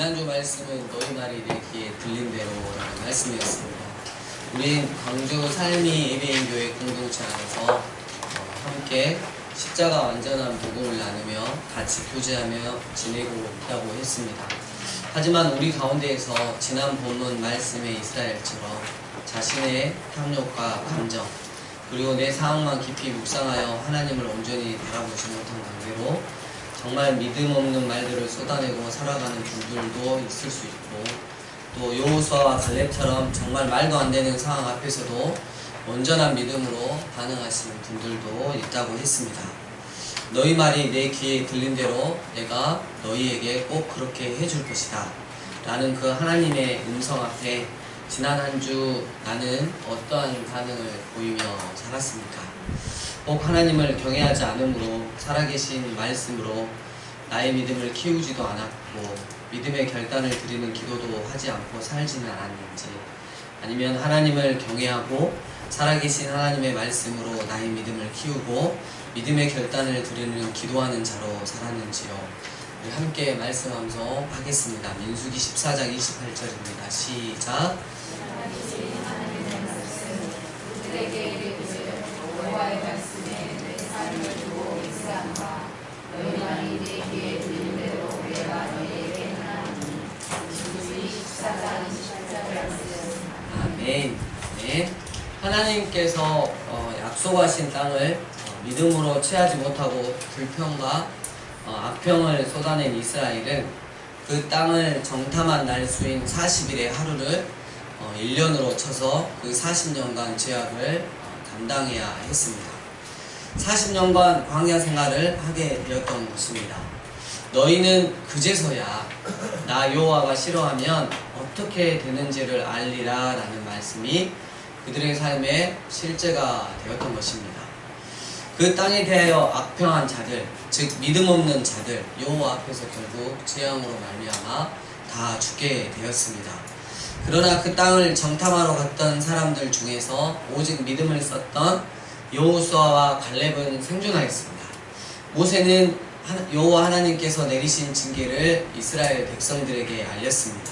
지난주 말씀은 너희 말이 내 귀에 들린 대로라는 말씀이었습니다. 우린 광주 삶이 예배인 교회 공동체 안에서 어, 함께 십자가 완전한 복음을 나누며 같이 교제하며 지내고 있다고 했습니다. 하지만 우리 가운데에서 지난 본문 말씀의 이스라엘처럼 자신의 탐욕과 감정 그리고 내 상황만 깊이 묵상하여 하나님을 온전히 바라보지 못한 관계로 정말 믿음 없는 말들을 쏟아내고 살아가는 분들도 있을 수 있고 또 여호수아와 갈렙처럼 정말 말도 안 되는 상황 앞에서도 온전한 믿음으로 반응하시는 분들도 있다고 했습니다. 너희 말이 내 귀에 들린 대로 내가 너희에게 꼭 그렇게 해줄 것이다. 라는 그 하나님의 음성 앞에 지난 한 주 나는 어떠한 반응을 보이며 살았습니까? 꼭 하나님을 경외하지 않으므로 살아계신 말씀으로 나의 믿음을 키우지도 않았고 믿음의 결단을 드리는 기도도 하지 않고 살지는 않았는지 아니면 하나님을 경외하고 살아계신 하나님의 말씀으로 나의 믿음을 키우고 믿음의 결단을 드리는 기도하는 자로 살았는지요. 우리 함께 말씀 함송하겠습니다. 민수기 14장 28절입니다. 시작. 여호와의 말씀에 내 삶을 두고 익사한다. 너희 말이 내 귀에 들린 대로 내가 너희에게 하나니 민수기 14장 28절 말씀. 아멘. 네. 하나님께서 어, 약속하신 땅을 어, 믿음으로 취하지 못하고 불평과 어, 악평을 쏟아낸 이스라엘은 그 땅을 정탐한 날 수인 40일의 하루를 어, 1년으로 쳐서 그 40년간 죄악을 어, 감당해야 했습니다. 40년간 광야 생활을 하게 되었던 것입니다. 너희는 그제서야 나 여호와가 싫어하면 어떻게 되는지를 알리라 라는 말씀이 그들의 삶의 실제가 되었던 것입니다. 그 땅에 대하여 악평한 자들, 즉 믿음 없는 자들 여호와 앞에서 결국 재앙으로 말미암아 다 죽게 되었습니다. 그러나 그 땅을 정탐하러 갔던 사람들 중에서 오직 믿음을 썼던 여호수아와 갈렙은 생존하였습니다. 모세는 하- 여호와 하나님께서 내리신 징계를 이스라엘 백성들에게 알렸습니다.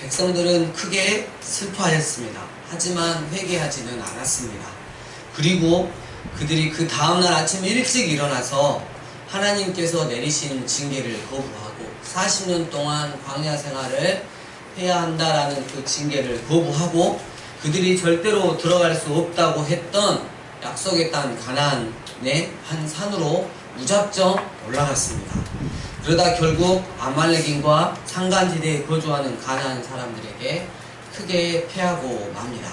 백성들은 크게 슬퍼하였습니다. 하지만 회개하지는 않았습니다. 그리고 그들이 그 다음날 아침 일찍 일어나서 하나님께서 내리신 징계를 거부하고 40년 동안 광야 생활을 해야 한다라는 그 징계를 거부하고 그들이 절대로 들어갈 수 없다고 했던 약속의 땅 가나안의 한 산으로 무작정 올라갔습니다. 그러다 결국 아말렉인과 상간지대에 거주하는 가나안 사람들에게 크게 패하고 맙니다.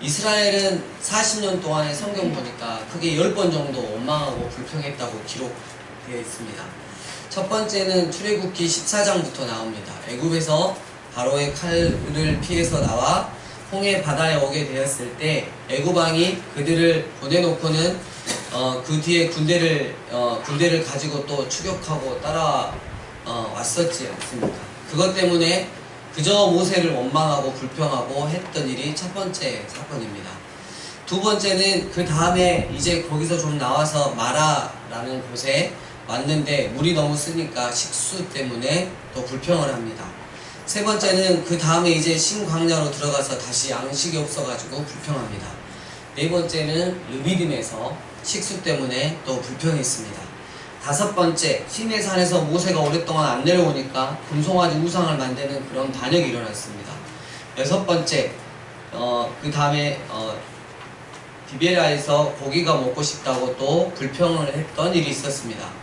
이스라엘은 40년 동안의 성경 보니까 크게 10번 정도 원망하고 불평했다고 기록되어 있습니다. 첫 번째는 출애굽기 14장부터 나옵니다. 애굽에서 바로의 칼을 피해서 나와 홍해 바다에 오게 되었을 때 애굽 왕이 그들을 보내놓고는 어, 그 뒤에 군대를 어, 군대를 가지고 또 추격하고 따라 어, 왔었지 않습니까? 그것 때문에 그저 모세를 원망하고 불평하고 했던 일이 첫 번째 사건입니다. 두 번째는 그 다음에 이제 거기서 좀 나와서 마라라는 곳에 왔는데 물이 너무 쓰니까 식수 때문에 또 불평을 합니다. 세 번째는 그 다음에 이제 신광야로 들어가서 다시 양식이 없어가지고 불평합니다. 네 번째는 르비딤에서 식수 때문에 또 불평했습니다. 다섯 번째, 신의 산에서 모세가 오랫동안 안 내려오니까 금송아지 우상을 만드는 그런 반역이 일어났습니다. 여섯 번째, 어, 그 다음에 어, 디베라에서 고기가 먹고 싶다고 또 불평을 했던 일이 있었습니다.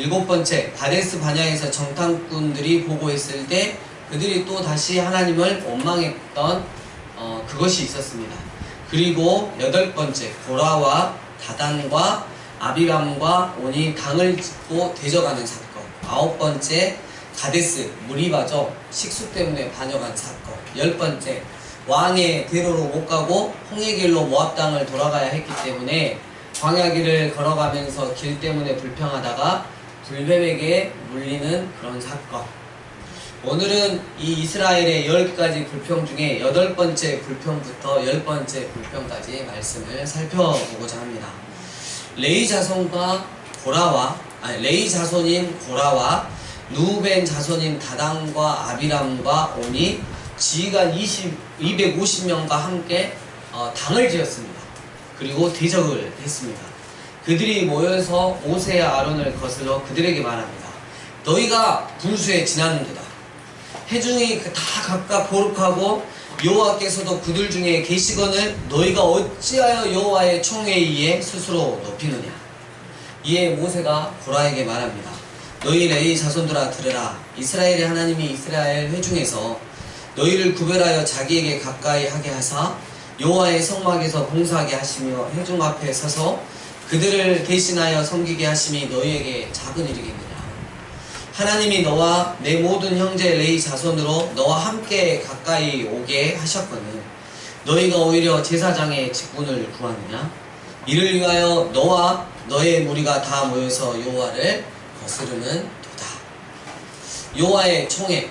일곱 번째, 바데스 반야에서 정탐꾼들이 보고했을 때 그들이 또 다시 하나님을 원망했던 어, 그것이 있었습니다. 그리고 여덟 번째, 고라와 다단과 아비람과 온이 당을 짓고 대적하는 사건. 아홉 번째, 가데스, 무리바죠. 식수 때문에 반역한 사건. 열 번째, 왕의 대로로 못 가고 홍해 길로 모압 땅을 돌아가야 했기 때문에 광야길을 걸어가면서 길 때문에 불평하다가 불뱀에게 물리는 그런 사건. 오늘은 이 이스라엘의 열 가지 불평 중에 여덟 번째 불평부터 열 번째 불평까지 말씀을 살펴보고자 합니다. 레이 자손과 고라와 아니 레이 자손인 고라와 누벤 자손인 다단과 아비람과 온이 지휘관 20, 250명과 함께 어, 당을 지었습니다. 그리고 대적을 했습니다. 그들이 모여서 모세와 아론을 거슬러 그들에게 말합니다. 너희가 분수에 지났는도다. 해중이 그다 각각 거룩하고 여호와께서도 그들 중에 계시거늘 너희가 어찌하여 여호와의 총에 의해 스스로 높이느냐. 이에 모세가 고라에게 말합니다. 너희 레이 자손들아 들으라. 이스라엘의 하나님이 이스라엘 회중에서 너희를 구별하여 자기에게 가까이 하게 하사 여호와의 성막에서 봉사하게 하시며 회중 앞에 서서 그들을 대신하여 섬기게 하심이 너희에게 작은 일이겠느냐. 하나님이 너와 내 모든 형제 레이 자손으로 너와 함께 가까이 오게 하셨거늘 너희가 오히려 제사장의 직분을 구하느냐 이를 위하여 너와 너의 무리가 다 모여서 여호와를 거스르는 도다 여호와의 총회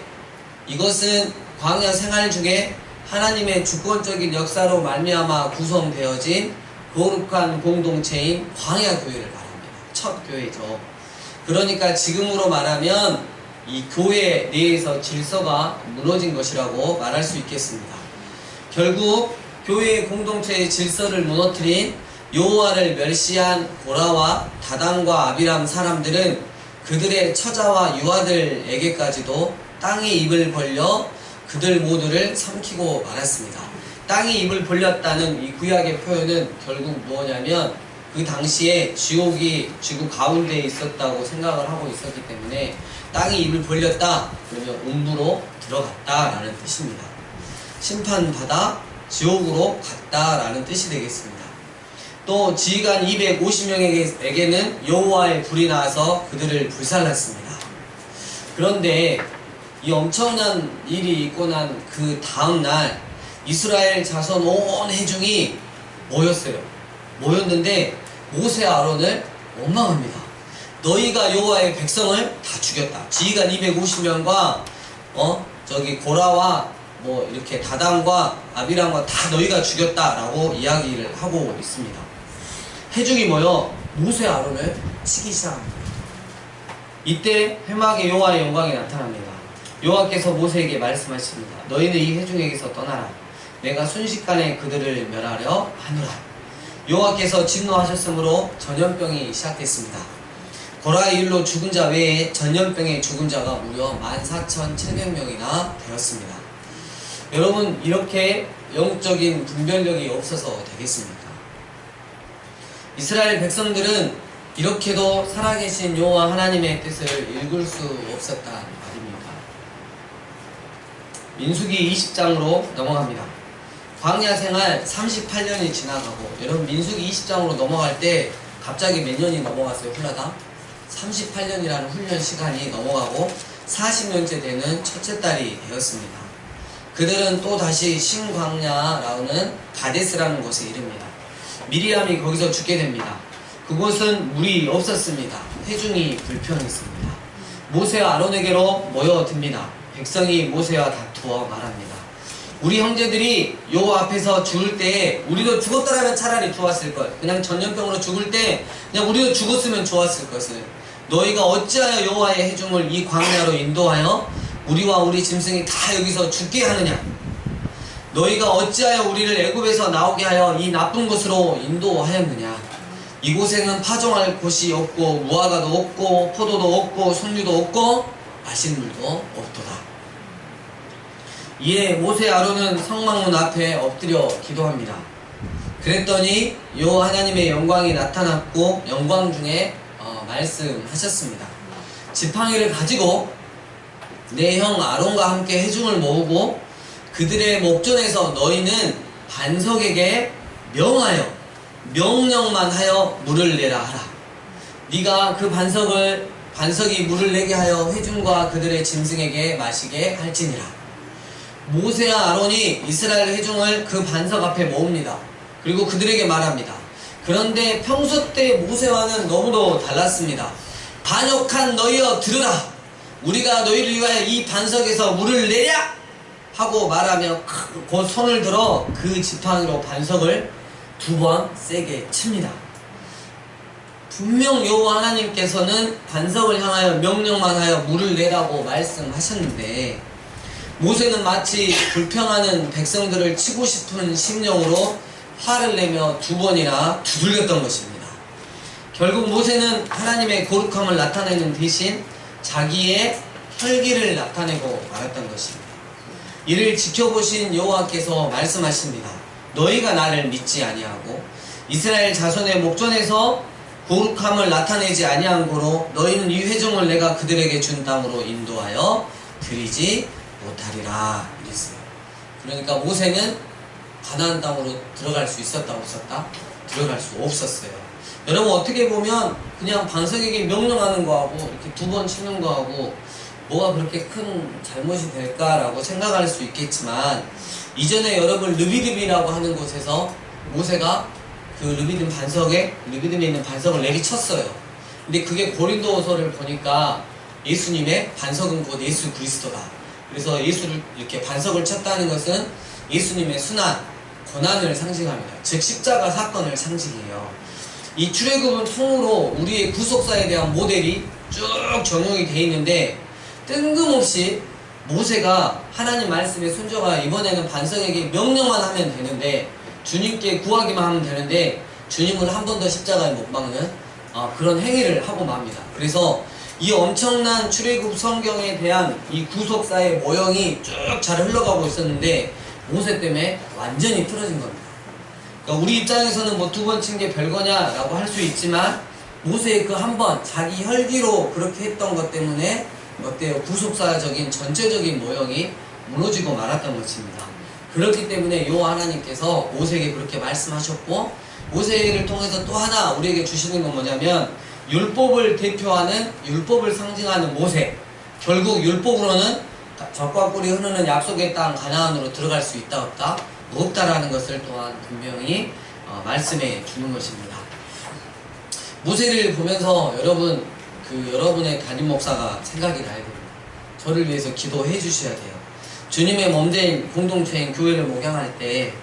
이것은 광야 생활 중에 하나님의 주권적인 역사로 말미암아 구성되어진 거룩한 공동체인 광야 교회를 말합니다. 첫 교회죠. 그러니까 지금으로 말하면 이 교회 내에서 질서가 무너진 것이라고 말할 수 있겠습니다. 결국 교회의 공동체의 질서를 무너뜨린 여호와를 멸시한 고라와 다단과 아비람 사람들은 그들의 처자와 유아들에게까지도 땅의 입을 벌려 그들 모두를 삼키고 말았습니다. 땅이 입을 벌렸다는 이 구약의 표현은 결국 뭐냐면 그 당시에 지옥이 지구 가운데에 있었다고 생각을 하고 있었기 때문에 땅이 입을 벌렸다 그러면 음부로 들어갔다라는 뜻입니다. 심판받아 지옥으로 갔다라는 뜻이 되겠습니다. 또 지휘관 250명에게는 여호와의 불이 나서 그들을 불살랐습니다. 그런데 이 엄청난 일이 있고 난 그 다음 날 이스라엘 자손 온 회중이 모였어요. 모였는데 모세 아론을 원망합니다. 너희가 여호와의 백성을 다 죽였다. 지휘관 250명과 어 저기 고라와 뭐 이렇게 다단과 아비람과 다 너희가 죽였다라고 이야기를 하고 있습니다. 회중이 모여 모세 아론을 치기 시작합니다. 이때 회막에 여호와의 영광이 나타납니다. 여호와께서 모세에게 말씀하십니다. 너희는 이 회중에게서 떠나라. 내가 순식간에 그들을 멸하려 하노라. 여호와께서 진노하셨으므로 전염병이 시작됐습니다. 고라의 일로 죽은 자 외에 전염병에 죽은 자가 무려 14,700명이나 되었습니다. 여러분 이렇게 영적인 분별력이 없어서 되겠습니까? 이스라엘 백성들은 이렇게도 살아계신 여호와 하나님의 뜻을 읽을 수 없었단 말입니다. 민수기 20장으로 넘어갑니다. 광야 생활 38년이 지나가고 여러분 민수기 20장으로 넘어갈 때 갑자기 몇 년이 넘어갔어요 훌라다 38년이라는 훈련 시간이 넘어가고 40년째 되는 첫째 딸이 되었습니다. 그들은 또 다시 신광야라는 가데스라는 곳에 이릅니다. 미리암이 거기서 죽게 됩니다. 그곳은 물이 없었습니다. 회중이 불평했습니다. 모세와 아론에게로 모여듭니다. 백성이 모세와 다투어 말합니다. 우리 형제들이 요 앞에서 죽을 때 우리도 죽었더라면 차라리 좋았을 걸. 그냥 전염병으로 죽을 때 그냥 우리도 죽었으면 좋았을 것을. 너희가 어찌하여 여호와의 해중을 이 광야로 인도하여 우리와 우리 짐승이 다 여기서 죽게 하느냐? 너희가 어찌하여 우리를 애굽에서 나오게 하여 이 나쁜 곳으로 인도하였느냐? 이곳에는 파종할 곳이 없고 무화과도 없고 포도도 없고 석류도 없고 마실 물도 없도다. 이에 모세 아론은 성막문 앞에 엎드려 기도합니다. 그랬더니 요 하나님의 영광이 나타났고 영광 중에 어, 말씀하셨습니다. 지팡이를 가지고 내 형 아론과 함께 회중을 모으고 그들의 목전에서 너희는 반석에게 명하여 명령만 하여 물을 내라 하라. 네가 그 반석을 반석이 물을 내게 하여 회중과 그들의 짐승에게 마시게 할지니라. 모세와 아론이 이스라엘 회중을 그 반석 앞에 모읍니다. 그리고 그들에게 말합니다. 그런데 평소 때 모세와는 너무도 달랐습니다. 반역한 너희여 들으라. 우리가 너희를 위하여 이 반석에서 물을 내랴 하고 말하며 곧 손을 들어 그 지팡이로 반석을 두 번 세게 칩니다. 분명 여호와 하나님께서는 반석을 향하여 명령만 하여 물을 내라고 말씀하셨는데 모세는 마치 불평하는 백성들을 치고 싶은 심령으로 화를 내며 두 번이나 두들겼던 것입니다. 결국 모세는 하나님의 거룩함을 나타내는 대신 자기의 혈기를 나타내고 말았던 것입니다. 이를 지켜보신 여호와께서 말씀하십니다. 너희가 나를 믿지 아니하고 이스라엘 자손의 목전에서 거룩함을 나타내지 아니한 고로 너희는 이 회종을 내가 그들에게 준 땅으로 인도하여 드리지 못하리라 이랬어요. 그러니까 모세는 가나안 땅으로 들어갈 수 있었다 없었다? 들어갈 수 없었어요. 여러분 어떻게 보면 그냥 반석에게 명령하는 거하고 이렇게 두 번 치는 거하고 뭐가 그렇게 큰 잘못이 될까라고 생각할 수 있겠지만 이전에 여러분 르비딤이라고 하는 곳에서 모세가 그 르비딤 반석에 르비딤에 있는 반석을 내리쳤어요. 근데 그게 고린도서를 보니까 예수님의 반석은 곧 예수 그리스도다. 그래서 예수를 이렇게 반석을 쳤다는 것은 예수님의 순환, 고난을 상징합니다. 즉 십자가 사건을 상징해요. 이 출애굽은 통으로 우리의 구속사에 대한 모델이 쭉 적용이 돼 있는데 뜬금없이 모세가 하나님 말씀에 순종하여 이번에는 반석에게 명령만 하면 되는데 주님께 구하기만 하면 되는데 주님을 한번 더 십자가에 못 박는 아, 그런 행위를 하고 맙니다. 그래서 이 엄청난 출애굽 성경에 대한 이 구속사의 모형이 쭉 잘 흘러가고 있었는데 모세 때문에 완전히 틀어진 겁니다. 그러니까 우리 입장에서는 뭐 두 번 친 게 별거냐라고 할 수 있지만 모세의 그 한 번 자기 혈기로 그렇게 했던 것 때문에 어때요? 구속사적인 전체적인 모형이 무너지고 말았던 것입니다. 그렇기 때문에 요 하나님께서 모세에게 그렇게 말씀하셨고 모세를 통해서 또 하나 우리에게 주시는 건 뭐냐면 율법을 대표하는 율법을 상징하는 모세 결국 율법으로는 적과 꿀이 흐르는 약속의 땅 가나안으로 들어갈 수 있다 없다 없다라는 것을 또한 분명히 어, 말씀해 주는 것입니다. 모세를 보면서 여러분 그 여러분의 담임 목사가 생각이 나야. 저를 위해서 기도해 주셔야 돼요. 주님의 몸된 공동체인 교회를 목양할 때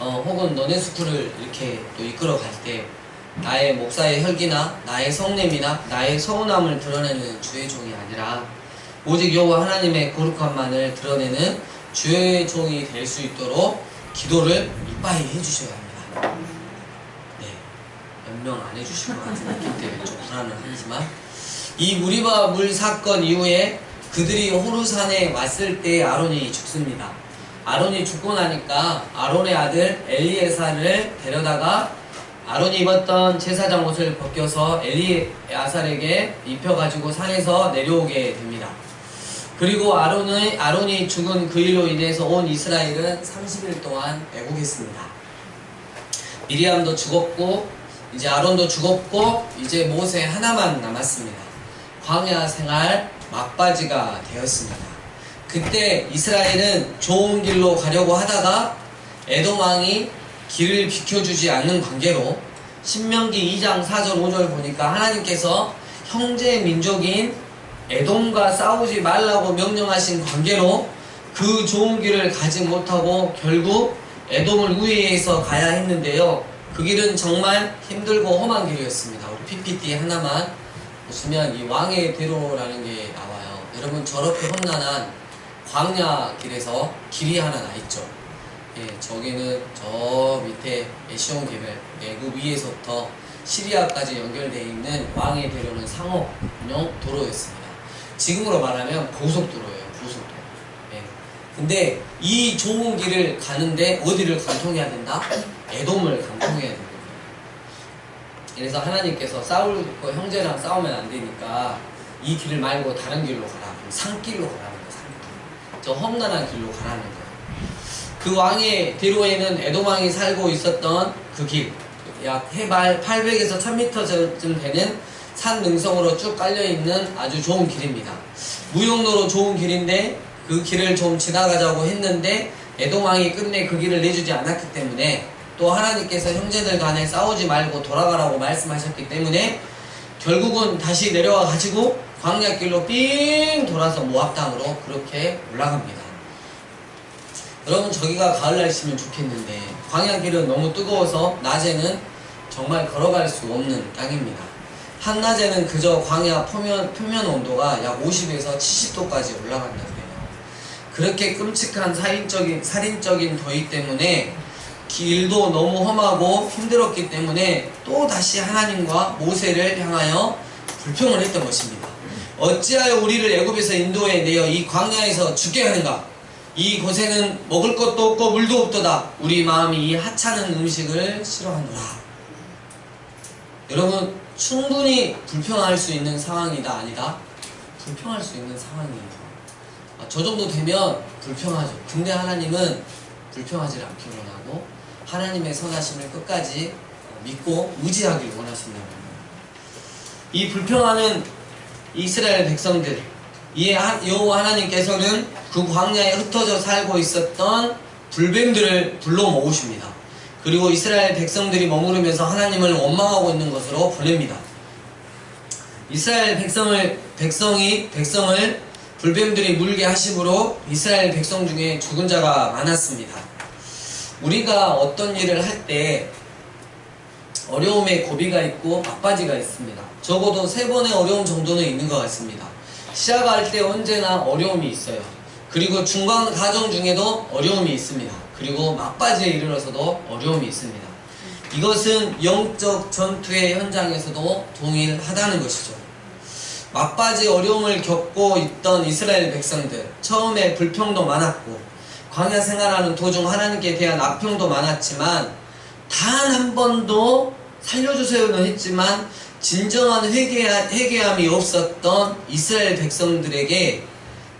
어, 혹은 너네 스쿨을 이렇게 또 이끌어 갈 때 나의 목사의 혈기나 나의 성냄이나 나의 서운함을 드러내는 주의 종이 아니라 오직 여호와 하나님의 거룩함만을 드러내는 주의 종이 될 수 있도록 기도를 이빠이 해주셔야 합니다. 네, 연명 안 해주실 것 같기 때문에 좀 불안은 하지만 이 무리바 물 사건 이후에 그들이 호루산에 왔을 때 아론이 죽습니다. 아론이 죽고 나니까 아론의 아들 엘리에살을 데려다가 아론이 입었던 제사장 옷을 벗겨서 엘리아살에게 입혀가지고 산에서 내려오게 됩니다. 그리고 아론의, 아론이 죽은 그 일로 인해서 온 이스라엘은 30일 동안 애국했습니다. 미리암도 죽었고, 이제 아론도 죽었고, 이제 모세 하나만 남았습니다. 광야 생활 막바지가 되었습니다. 그때 이스라엘은 좋은 길로 가려고 하다가 에돔 왕이 길을 비켜주지 않는 관계로 신명기 2장 4절 5절 보니까 하나님께서 형제 민족인 에돔과 싸우지 말라고 명령하신 관계로 그 좋은 길을 가지 못하고 결국 에돔을 우회해서 가야 했는데요. 그 길은 정말 힘들고 험한 길이었습니다. 우리 PPT 하나만 보시면 이 왕의 대로라는 게 나와요. 여러분 저렇게 험난한 광야 길에서 길이 하나 나 있죠. 예, 저기는 저 밑에 에시온 계별 애굽 위에서부터 시리아까지 연결되어 있는 왕의 대로는 상업용 도로였습니다. 지금으로 말하면 고속도로예요. 고속도로. 예. 근데 이 좋은 길을 가는데 어디를 관통해야 된다? 에돔을 관통해야 된다. 그래서 하나님께서 싸울 거 형제랑 싸우면 안 되니까 이 길을 말고 다른 길로 가라. 산길로 가라는 거예요. 산길. 저 험난한 길로 가라는 거예요. 그 왕의 대로에는 에돔 왕이 살고 있었던 그 길, 약 해발 800에서 1000m쯤 되는 산 능성으로 쭉 깔려 있는 아주 좋은 길입니다. 무용로로 좋은 길인데 그 길을 좀 지나가자고 했는데 에돔 왕이 끝내 그 길을 내주지 않았기 때문에 또 하나님께서 형제들 간에 싸우지 말고 돌아가라고 말씀하셨기 때문에 결국은 다시 내려와 가지고 광야길로 삥 돌아서 모압 땅으로 그렇게 올라갑니다. 여러분 저기가 가을 날씨면 좋겠는데 광야길은 너무 뜨거워서 낮에는 정말 걸어갈 수 없는 땅입니다. 한낮에는 그저 광야 표면, 표면 온도가 약 50에서 70도까지 올라간다고 해요. 그렇게 끔찍한 살인적인, 살인적인 더위 때문에 길도 너무 험하고 힘들었기 때문에 또 다시 하나님과 모세를 향하여 불평을 했던 것입니다. 어찌하여 우리를 애굽에서 인도해 내어 이 광야에서 죽게 하는가? 이 곳에는 먹을 것도 없고 물도 없도다. 우리 마음이 이 하찮은 음식을 싫어하노라. 여러분 충분히 불평할 수 있는 상황이다 아니다? 불평할 수 있는 상황이에요. 아, 저 정도 되면 불평하죠. 근데 하나님은 불평하지 않기 원하고 하나님의 선하심을 끝까지 어, 믿고 의지하길 원하신다는 거예요. 이 불평하는 이스라엘 백성들 이에 하- 여호와 하나님께서는 그 광야에 흩어져 살고 있었던 불뱀들을 불러 모으십니다. 그리고 이스라엘 백성들이 머무르면서 하나님을 원망하고 있는 것으로 보냅니다. 이스라엘 백성을 백성이 백성을 불뱀들이 물게 하심으로 이스라엘 백성 중에 죽은 자가 많았습니다. 우리가 어떤 일을 할 때 어려움에 고비가 있고 막바지가 있습니다. 적어도 세 번의 어려움 정도는 있는 것 같습니다. 시작할 때 언제나 어려움이 있어요. 그리고 중간 과정 중에도 어려움이 있습니다. 그리고 막바지에 이르러서도 어려움이 있습니다. 이것은 영적 전투의 현장에서도 동일하다는 것이죠. 막바지 어려움을 겪고 있던 이스라엘 백성들 처음에 불평도 많았고 광야 생활하는 도중 하나님께 대한 악평도 많았지만 단 한 번도 살려주세요는 했지만 진정한 회개, 회개함이 없었던 이스라엘 백성들에게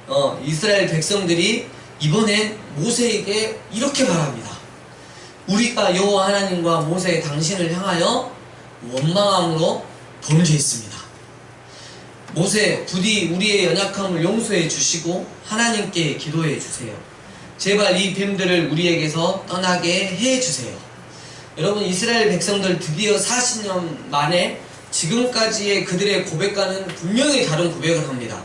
어, 이스라엘 백성들이 이번엔 모세에게 이렇게 말합니다. 우리가 여호와 하나님과 모세 당신을 향하여 원망함으로 범죄했습니다. 모세 부디 우리의 연약함을 용서해 주시고 하나님께 기도해 주세요. 제발 이 뱀들을 우리에게서 떠나게 해 주세요. 여러분 이스라엘 백성들 드디어 40년 만에 지금까지의 그들의 고백과는 분명히 다른 고백을 합니다.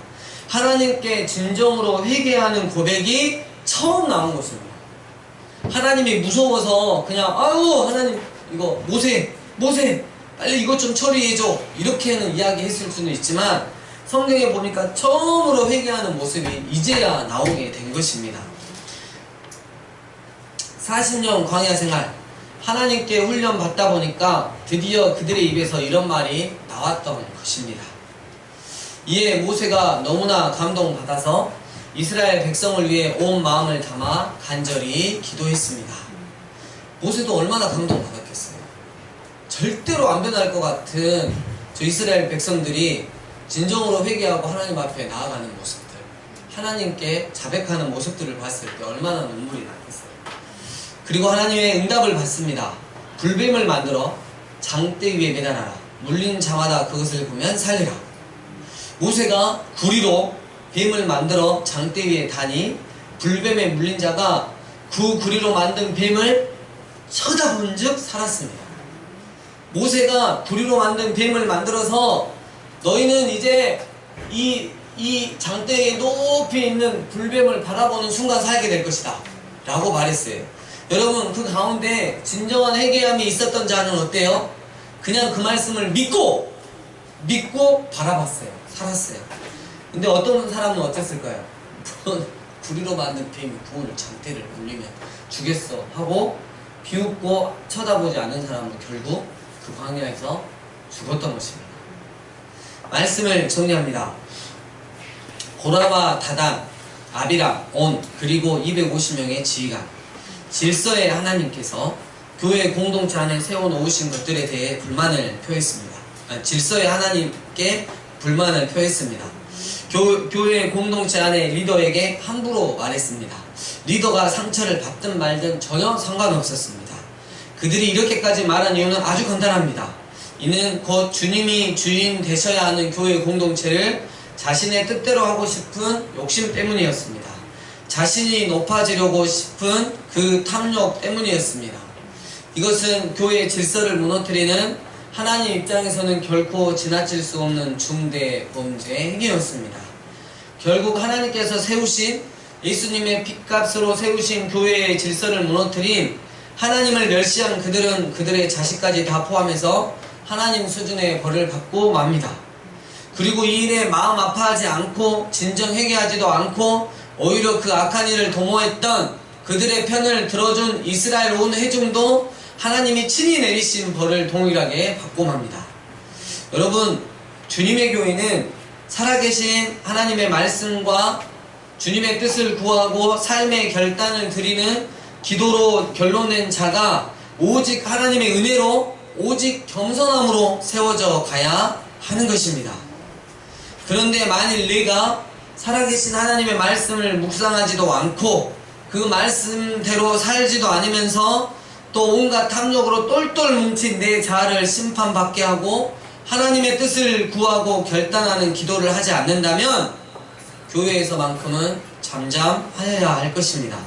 하나님께 진정으로 회개하는 고백이 처음 나온 것입니다. 하나님이 무서워서 그냥 아유 하나님 이거 모세 모세 빨리 이것 좀 처리해줘 이렇게는 이야기했을 수는 있지만 성경에 보니까 처음으로 회개하는 모습이 이제야 나오게 된 것입니다. 40년 광야 생활 하나님께 훈련 받다 보니까 드디어 그들의 입에서 이런 말이 나왔던 것입니다. 이에 모세가 너무나 감동받아서 이스라엘 백성을 위해 온 마음을 담아 간절히 기도했습니다. 모세도 얼마나 감동받았겠어요. 절대로 안 변할 것 같은 저 이스라엘 백성들이 진정으로 회개하고 하나님 앞에 나아가는 모습들, 하나님께 자백하는 모습들을 봤을 때 얼마나 눈물이 났겠어요. 그리고 하나님의 응답을 받습니다. 불뱀을 만들어 장대 위에 매달아라. 물린 자마다 그것을 보면 살리라. 모세가 구리로 뱀을 만들어 장대 위에 다니 불뱀에 물린 자가 그 구리로 만든 뱀을 쳐다본 즉 살았습니다. 모세가 구리로 만든 뱀을 만들어서 너희는 이제 이, 이 장대에 높이 있는 불뱀을 바라보는 순간 살게 될 것이다. 라고 말했어요. 여러분, 그 가운데 진정한 회개함이 있었던 자는 어때요? 그냥 그 말씀을 믿고, 믿고 바라봤어요. 살았어요. 근데 어떤 사람은 어땠을까요? 구리로 만든 뱀이 부모를 장대를 울리면 죽겠어 하고 비웃고 쳐다보지 않는 사람은 결국 그 광야에서 죽었던 것입니다. 말씀을 정리합니다. 고라바, 다단, 아비람, 온 그리고 250명의 지휘관 질서의 하나님께서 교회 공동체 안에 세워놓으신 것들에 대해 불만을 표했습니다. 아, 질서의 하나님께 불만을 표했습니다. 교, 교회 공동체 안에 리더에게 함부로 말했습니다. 리더가 상처를 받든 말든 전혀 상관없었습니다. 그들이 이렇게까지 말한 이유는 아주 간단합니다. 이는 곧 주님이 주인 되셔야 하는 교회 공동체를 자신의 뜻대로 하고 싶은 욕심 때문이었습니다. 자신이 높아지려고 싶은 그 탐욕 때문이었습니다. 이것은 교회의 질서를 무너뜨리는 하나님 입장에서는 결코 지나칠 수 없는 중대 범죄 행위였습니다. 결국 하나님께서 세우신 예수님의 핏값으로 세우신 교회의 질서를 무너뜨린 하나님을 멸시한 그들은 그들의 자식까지 다 포함해서 하나님 수준의 벌을 받고 맙니다. 그리고 이 일에 마음 아파하지 않고 진정 회개하지도 않고 오히려 그 악한 일을 도모했던 그들의 편을 들어준 이스라엘 온 회중도 하나님이 친히 내리신 벌을 동일하게 받고 맙니다. 여러분, 주님의 교회는 살아계신 하나님의 말씀과 주님의 뜻을 구하고 삶의 결단을 드리는 기도로 결론낸 자가 오직 하나님의 은혜로 오직 겸손함으로 세워져 가야 하는 것입니다. 그런데 만일 내가 살아계신 하나님의 말씀을 묵상하지도 않고 그 말씀대로 살지도 않으면서 또 온갖 탐욕으로 똘똘 뭉친 내 자아를 심판받게 하고 하나님의 뜻을 구하고 결단하는 기도를 하지 않는다면 교회에서만큼은 잠잠하여야 할 것입니다.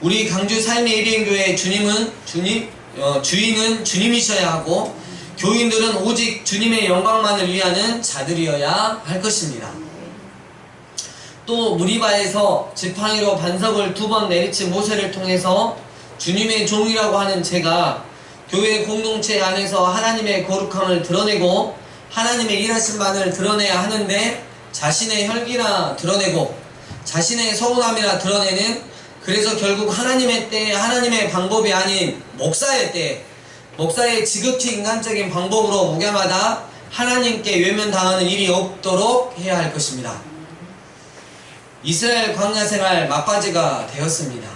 우리 강주 삶의 일인 교회 주님은 주님 어, 주인은 주님이셔야 하고 교인들은 오직 주님의 영광만을 위하는 자들이어야 할 것입니다. 또 무리바에서 지팡이로 반석을 두 번 내리친 모세를 통해서 주님의 종이라고 하는 제가 교회 공동체 안에서 하나님의 거룩함을 드러내고 하나님의 일하신만을 드러내야 하는데 자신의 혈기나 드러내고 자신의 서운함이나 드러내는 그래서 결국 하나님의 때 하나님의 방법이 아닌 목사의 때 목사의 지극히 인간적인 방법으로 목야마다 하나님께 외면당하는 일이 없도록 해야 할 것입니다. 이스라엘 광야 생활 막바지가 되었습니다.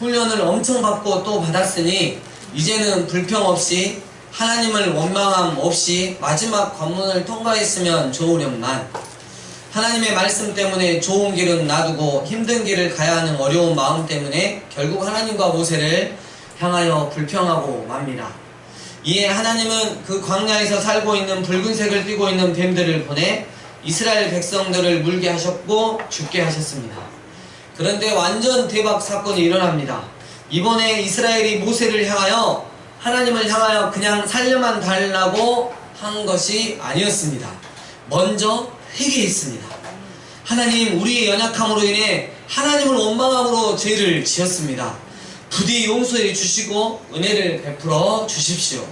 훈련을 엄청 받고 또 받았으니 이제는 불평 없이 하나님을 원망함 없이 마지막 관문을 통과했으면 좋으련만 하나님의 말씀 때문에 좋은 길은 놔두고 힘든 길을 가야 하는 어려운 마음 때문에 결국 하나님과 모세를 향하여 불평하고 맙니다. 이에 하나님은 그 광야에서 살고 있는 붉은색을 띠고 있는 뱀들을 보내 이스라엘 백성들을 물게 하셨고 죽게 하셨습니다. 그런데 완전 대박 사건이 일어납니다. 이번에 이스라엘이 모세를 향하여 하나님을 향하여 그냥 살려만 달라고 한 것이 아니었습니다. 먼저 회개했습니다. 하나님 우리의 연약함으로 인해 하나님을 원망함으로 죄를 지었습니다. 부디 용서해 주시고 은혜를 베풀어 주십시오.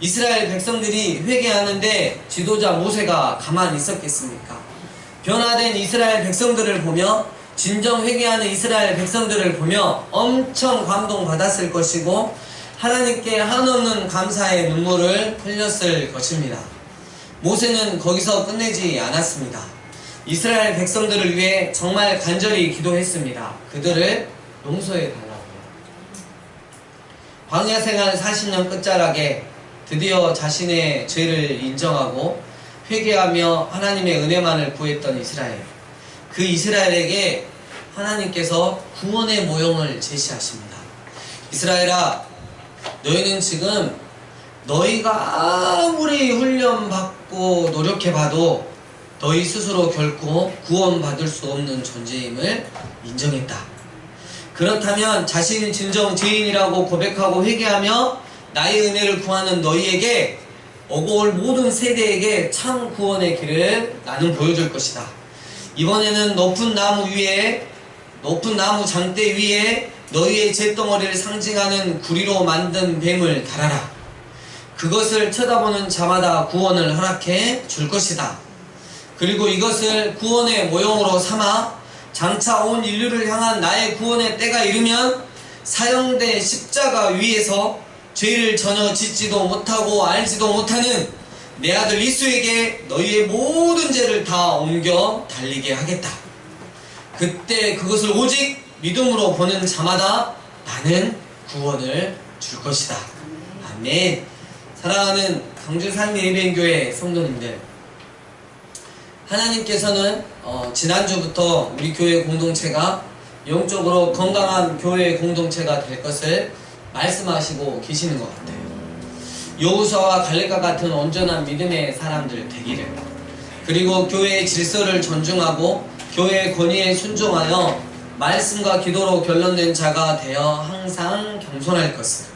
이스라엘 백성들이 회개하는데 지도자 모세가 가만히 있었겠습니까? 변화된 이스라엘 백성들을 보며 진정 회개하는 이스라엘 백성들을 보며 엄청 감동받았을 것이고 하나님께 한없는 감사의 눈물을 흘렸을 것입니다. 모세는 거기서 끝내지 않았습니다. 이스라엘 백성들을 위해 정말 간절히 기도했습니다. 그들을 용서해 달라고요. 광야 생활 40년 끝자락에 드디어 자신의 죄를 인정하고 회개하며 하나님의 은혜만을 구했던 이스라엘. 그 이스라엘에게 하나님께서 구원의 모형을 제시하십니다. 이스라엘아, 너희는 지금 너희가 아무리 훈련받고 노력해봐도 너희 스스로 결코 구원받을 수 없는 존재임을 인정했다. 그렇다면 자신이 진정 죄인이라고 고백하고 회개하며 나의 은혜를 구하는 너희에게 오고 올 모든 세대에게 참 구원의 길을 나는 보여줄 것이다. 이번에는 높은 나무 위에 높은 나무 장대 위에 너희의 잿덩어리를 상징하는 구리로 만든 뱀을 달아라. 그것을 쳐다보는 자마다 구원을 허락해 줄 것이다. 그리고 이것을 구원의 모형으로 삼아 장차 온 인류를 향한 나의 구원의 때가 이르면 사형된 십자가 위에서 죄를 전혀 짓지도 못하고 알지도 못하는 내 아들 이수에게 너희의 모든 죄를 다 옮겨 달리게 하겠다. 그때 그것을 오직 믿음으로 보는 자마다 나는 구원을 줄 것이다. 아멘. 사랑하는 강주 삶의 예배교회 성도님들. 하나님께서는 어, 지난주부터 우리 교회 공동체가 영적으로 건강한 교회 공동체가 될 것을 말씀하시고 계시는 것 같아요. 여우사와 갈렙과 같은 온전한 믿음의 사람들 되기를 그리고 교회의 질서를 존중하고 교회의 권위에 순종하여 말씀과 기도로 결론된 자가 되어 항상 겸손할 것을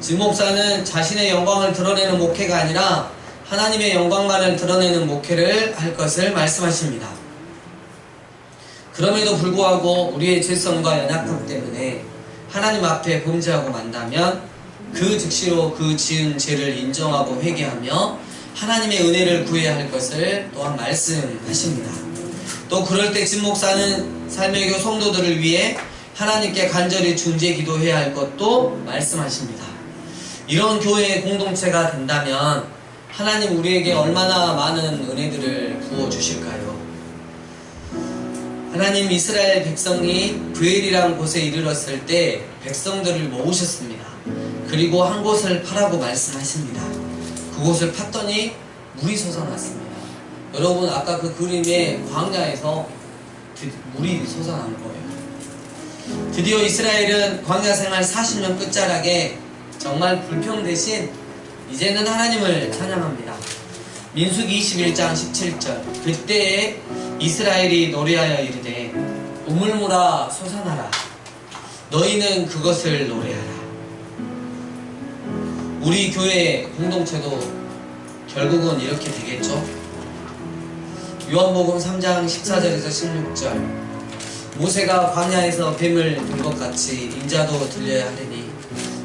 진 목사는 자신의 영광을 드러내는 목회가 아니라 하나님의 영광만을 드러내는 목회를 할 것을 말씀하십니다. 그럼에도 불구하고 우리의 죄성과 연약함 때문에 하나님 앞에 범죄하고 만다면 그 즉시로 그 지은 죄를 인정하고 회개하며 하나님의 은혜를 구해야 할 것을 또한 말씀하십니다. 또 그럴 때 진목사는 삶의 교 성도들을 위해 하나님께 간절히 중재 기도해야 할 것도 말씀하십니다. 이런 교회의 공동체가 된다면 하나님 우리에게 얼마나 많은 은혜들을 부어 주실까요? 하나님 이스라엘 백성이 브엘이란 곳에 이르렀을 때 백성들을 모으셨습니다. 그리고 한 곳을 파라고 말씀하십니다. 그곳을 팠더니 물이 솟아났습니다. 여러분 아까 그 그림에 광야에서 드- 물이 솟아난 거예요. 드디어 이스라엘은 광야 생활 40년 끝자락에 정말 불평 대신 이제는 하나님을 찬양합니다. 민수기 21장 17절. 그때에 이스라엘이 노래하여 이르되 우물물아 솟아나라. 너희는 그것을 노래하라. 우리 교회 공동체도 결국은 이렇게 되겠죠? 요한복음 3장 14절에서 16절. 모세가 광야에서 뱀을 든것 같이 인자도 들려야 하리니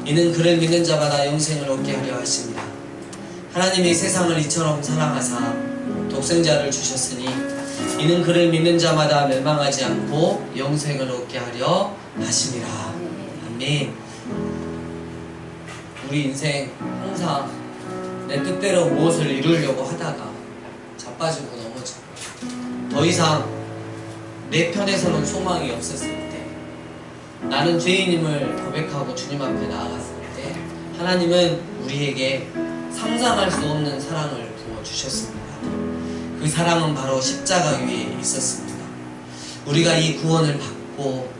이는 그를 믿는 자마다 영생을 얻게 하려 하십니다 하나님이 세상을 이처럼 사랑하사 독생자를 주셨으니 이는 그를 믿는 자마다 멸망하지 않고 영생을 얻게 하려 하심이라. 아멘. 우리 인생 항상 내 뜻대로 무엇을 이루려고 하다가 자빠지고 넘어지고 더 이상 내 편에서는 소망이 없었을 때 나는 죄인임을 고백하고 주님 앞에 나아갔을 때 하나님은 우리에게 상상할 수 없는 사랑을 부어주셨습니다. 그 사랑은 바로 십자가 위에 있었습니다. 우리가 이 구원을 받고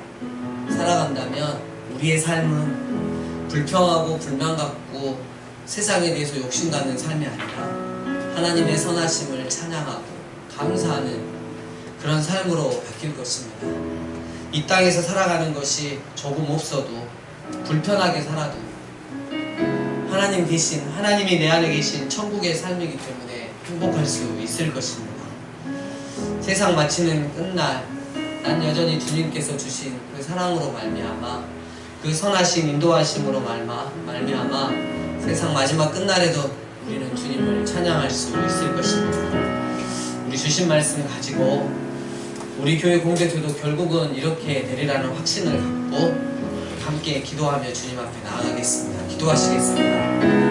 살아간다면 우리의 삶은 불평하고 불만 갖고 세상에 대해서 욕심 갖는 삶이 아니라 하나님의 선하심을 찬양하고 감사하는 그런 삶으로 바뀔 것입니다. 이 땅에서 살아가는 것이 조금 없어도 불편하게 살아도 하나님 계신 하나님이 내 안에 계신 천국의 삶이기 때문에 행복할 수 있을 것입니다. 세상 마치는 끝날 난 여전히 주님께서 주신 그 사랑으로 말미암아 그 선하신 인도하심으로 말마 말미암아 세상 마지막 끝날에도 우리는 주님을 찬양할 수 있을 것입니다. 우리 주신 말씀 가지고 우리 교회 공동체도 결국은 이렇게 되리라는 확신을 갖고 함께 기도하며 주님 앞에 나아가겠습니다. 기도하시겠습니다.